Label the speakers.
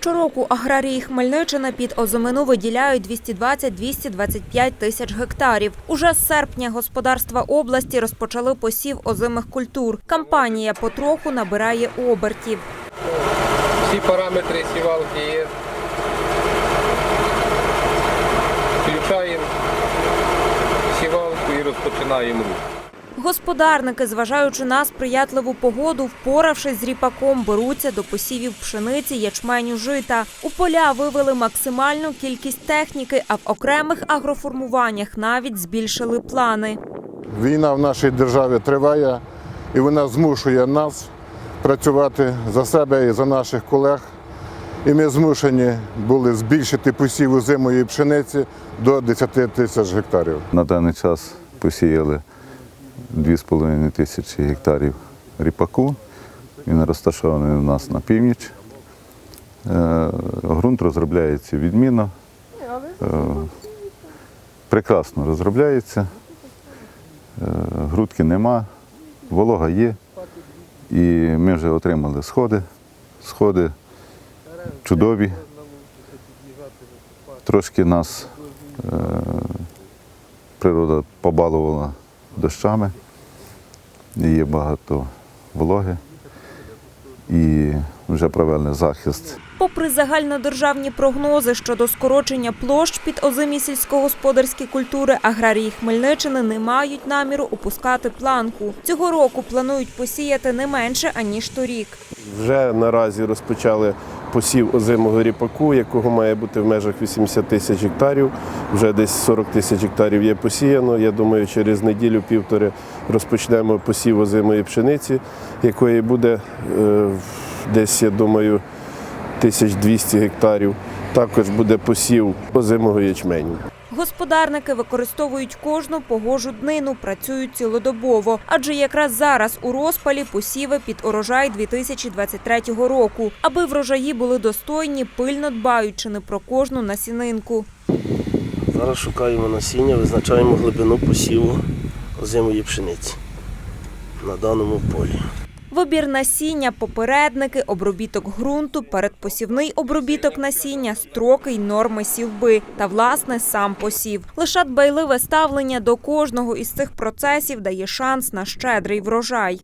Speaker 1: Щороку аграрії Хмельниччини під озимину виділяють 220-225 тисяч гектарів. Уже з серпня господарства області розпочали посів озимих культур. Кампанія потроху набирає обертів.
Speaker 2: Всі параметри сівалки є. Включаємо сівалку і розпочинаємо рух.
Speaker 1: Господарники, зважаючи на сприятливу погоду, впоравшись з ріпаком, беруться до посівів пшениці, ячменю, жита. У поля вивели максимальну кількість техніки, а в окремих агроформуваннях навіть збільшили плани.
Speaker 3: Війна в нашій державі триває, і вона змушує нас працювати за себе і за наших колег. І ми змушені були збільшити посів озимої пшениці до 10 тисяч гектарів.
Speaker 4: На даний час посіяли 2,5 тисячі гектарів ріпаку. Він розташований у нас на північ. Е, Ґрунт розробляється відмінно. Е, Прекрасно розробляється. Е, Грудки нема, волога є. І ми вже отримали сходи. Сходи чудові. Трошки нас е, природа побалувала дощами, є багато вологи і вже провели захист
Speaker 1: Попри загальнодержавні прогнози щодо скорочення площ під озимі сільськогосподарські культури, аграрії Хмельниччини не мають наміру опускати планку. Цього року планують посіяти не менше аніж торік.
Speaker 5: Вже наразі розпочали посів озимого ріпаку, якого має бути в межах 80 тисяч гектарів. Вже десь 40 тисяч гектарів є посіяно. Я думаю, через неділю-півтори розпочнемо посів озимої пшениці, якої буде е, десь, я думаю, 1200 гектарів. Також буде посів озимого ячменю.
Speaker 1: Господарники використовують кожну погожу днину, працюють цілодобово, адже якраз зараз у розпалі посіви під урожай 2023 року. Аби врожаї були достойні, пильно дбають чи не про кожну насінинку.
Speaker 6: Зараз шукаємо насіння, визначаємо глибину посіву озимої пшениці на даному полі.
Speaker 1: Вибір насіння, попередники, обробіток ґрунту, передпосівний обробіток насіння, строки й норми сівби та, власне, сам посів. Лише дбайливе ставлення до кожного із цих процесів дає шанс на щедрий врожай.